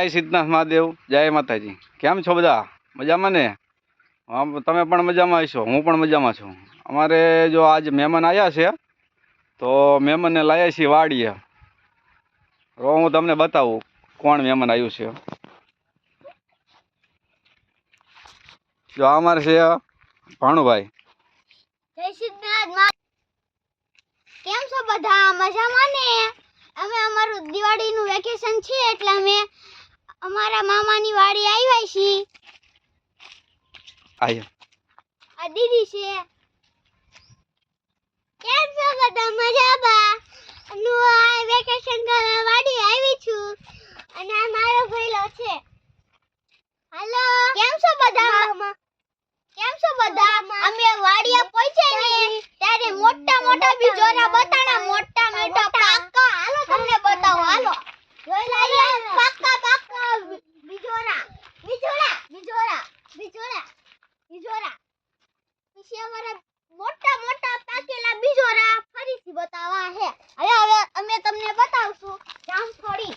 જય સિદ્ધનાથ મહાદેવ, જય માતાજી. કેમ છો બધા? મજામાં ને? તમે પણ મજામાં હશો, હું પણ મજામાં છું. અમારે જો આજ મહેમાન આવ્યા છે, તો મહેમાનને લાવ્યા છીએ વાડીએ. તો હું તમને બતાવું કોણ મહેમાન આવ્યું છે. જો અમારે છે ભાણુભાઈ કેમ છો બધા? મજામાં ને? અમે અમારું દિવાળીનું વેકેશન છે એટલે અમે અમારા મામાની વાડી આવ્યા છીએ. આયા. આ દીદી છે. કેમ છો બધા? મજામાં? હું આ વેકેશન કરવા વાડી આવી છું. અને આ મારો ભઈલો છે. હાલો? કેમ છો બધા? કેમ છો બધા? અમે વાડિયા પહોંચ્યા ને ત્યારે મોટા મોટા બીજોરા બતાણા મોટા મોટા પાકા હાલો તમને બતાવો હાલો જોઈ લાયા પાકા પાકા બિ- બિજોરા બિજોરા બિજોરા બિજોરા બિજોરા પછી અમારા મોટા મોટા પાકેલા બિજોરા ફરીથી બતાવવા હે હવે હવે અમે તમને બતાવશું જામફળી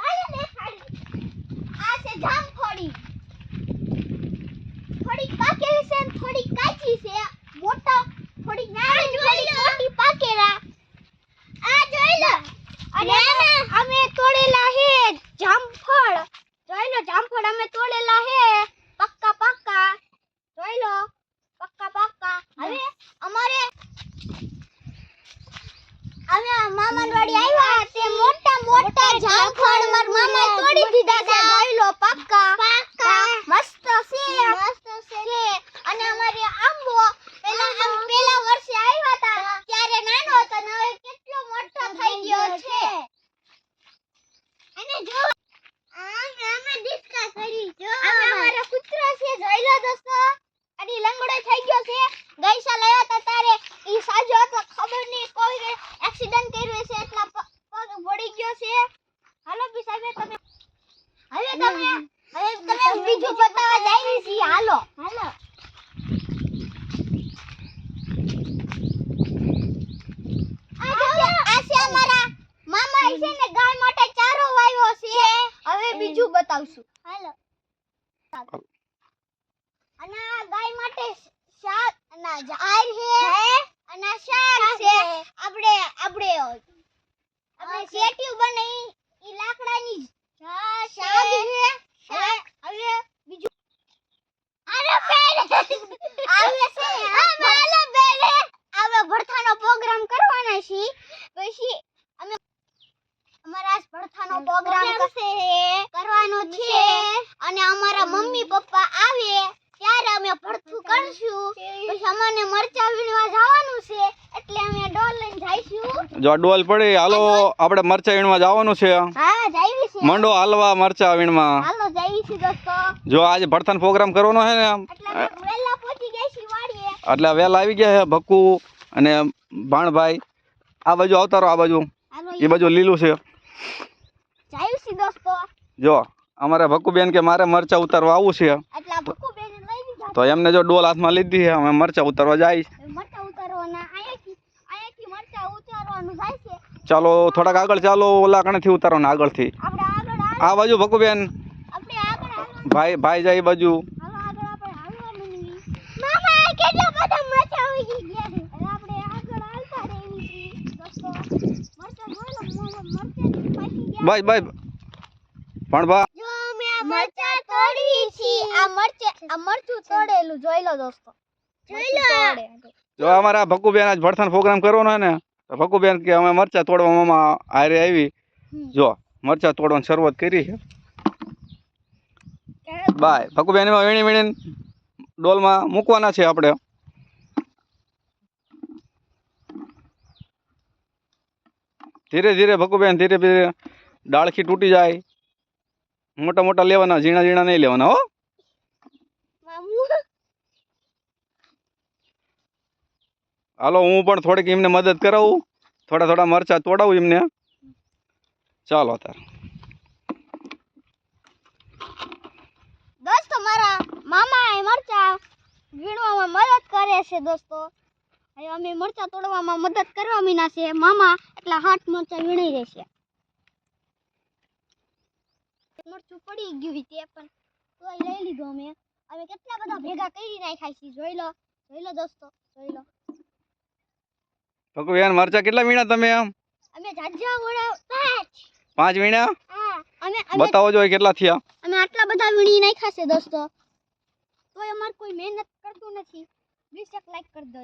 આલે દેખાડી આ છે જામફળી થોડીક પાકેલી છે ને થોડીક કાચી છે મોટા થોડીક નાની થોડીક મોટી પાકેલા આ જોઈ લો અને અમે તોડેલા હે જામફળ જોઈ લો જામફળ અમે તોડેલા હે. પક્કા પક્કા. જોઈ લો પક્કા પક્કા. હવે અમારે અમે મામાનવાડી આવ્યા તે મોટા મોટા જામફળ મારા મામા તોડી દીધા છે. જોઈ લો પક્કા પક્કા મસ્ત છે મસ્ત છે અને અમારે આંબો પેલા આમ પેલા વર્ષે આવ્યા હતા ત્યારે નાનો હતો ને હવે કેટલો મોટો થઈ ગયો છે અને જો આમ અમે ડિસ્કા કરી જો અમે અમારા કૂતરો છે જોઈ લો દોસ્તો અને લંગડો થઈ ગયો છે ગઈ સાલ આવ્યા હતા ત્યારે ઈ સાજો હતો ખબર નહીં કોઈ એક્સિડન્ટ કર્યો છે એટલા પ- પગ પડી ગયો છે હાલો બી સાહેબ તમે હવે તમે હવે તમે બીજું બતાવવા જાય છીએ હાલો હાલો આ છે અમારા મામા છે ને ગાય માટે ચારો વાવ્યો છે હવે બતાવશું અને ગાય માટે શાક ના ઝાડ છે. અને શાક છે આપણે આપણે આપણે શેટ્યું બને ઈ ઈ લાકડાની હવે બીજું આરે બેન આવે છે હા માલે બેન આવે ભરથાનો પ્રોગ્રામ કરવાના છે પછી અમે અમારા આજ ભરથાનો પ્રોગ્રામ છે કરવાનો છે અને અમારા મમ્મી પપ્પા આવે ત્યારે અમે ભરથું કરશું પછી અમને મરચા વીણવા જવાનું છે એટલે અમે ડોલ લઈને જઈશું જો આ ડોલ પડી હાલો આપણે મરચા વીણવા જવાનું છે. મંડો હાલવા મરચા દોસ્તો. જો આજે ભરતાનો પ્રોગ્રામ કરવાનો છે ને એટલે વહેલા આવી ગયા છે ભક્કુ અને ભાણભાઈ. આ બાજુ આવતારો આ બાજુ. એ બાજુ લીલું છે. જો અમારે ભક્કુબેન કે મારે મરચા ઉતારવા આવવું છે. તો એમને જો ડોલ હાથમાં લીધી છે અમે મરચા ઉતારવા જાય મરચા ઉતારવાના અહીંયાથી અહીંયાથી મરચા ઉતારવાનું થાય છે ચાલો થોડાક આગળ ચાલો ઓલા કણેથી ઉતારવાના આગળથી. આપણે આગળ આ બાજુ ભક્કુબેન આપણે આગળ હાલવાનું. ભાઈ ભાઈ જાય બાજુ. બાય બાય પણ હાલવાનું નહીં. મામા કેટલા બધા મરચા ઉગી છે? હવે આપણે આગળ હાલતા રહેવી છીએ. દોસ્તો મરચા જોઈ લો મામા મરચા પાકી ગયા ભાઈ ભાઈ ભણભા જો આ મરચા આ મરચું તોડેલું જોઈ લો દોસ્તો. જોઈ લો. જો અમારા ભક્કુબેન આજ ભરતાનો પ્રોગ્રામ કરવાનો છે ને તો ભક્કુબેન કે અમે મરચા તોડવા મામા હારે આવી. જો મરચા તોડવાની શરૂઆત કરી છે. બાય. ભકુબેન એમાં વીણી વીણી ડોલમાં મૂકવાના છે આપણે. ધીરે ધીરે ભકુબેન ધીરે ધીરે ડાળખી તૂટી જાય. મોટા મોટા લેવાના ઝીણા ઝીણા નહીં લેવાના હો મામુ હાલો, હું પણ થોડીક એમને મદદ કરાવું. થોડા થોડા મરચા તોડાવું એમને. ચાલો તાર. દોસ્તો, મારા મામા એ મરચા વીણવામાં મદદ કરે છે, દોસ્તો. હવે અમે મરચા તોડવામાં મદદ કરવા મીના છે. મામા એટલા હાથ મરચા વીણી રહેશે મરચું પડી ગયું તે પણ તોય લઈ લીધું અમે. અમે કેટલા બધા ભેગા કરી નાખ્યા છે જોઈ લો. જોઈ લો દોસ્તો, જોઈ લો. યાર મરચા કેટલા વીણા તમે આમ? અમે જાજા ઓરા પાંચ. પાંચ વીણા હા અમે બતાવો જો કેટલા થયા. અમે આટલા બધા વીણી નાખ્યા છે દોસ્તો. તોય અમાર કોઈ મહેનત કરતું નથી. પ્લીઝ એક લાઈક કરી દો.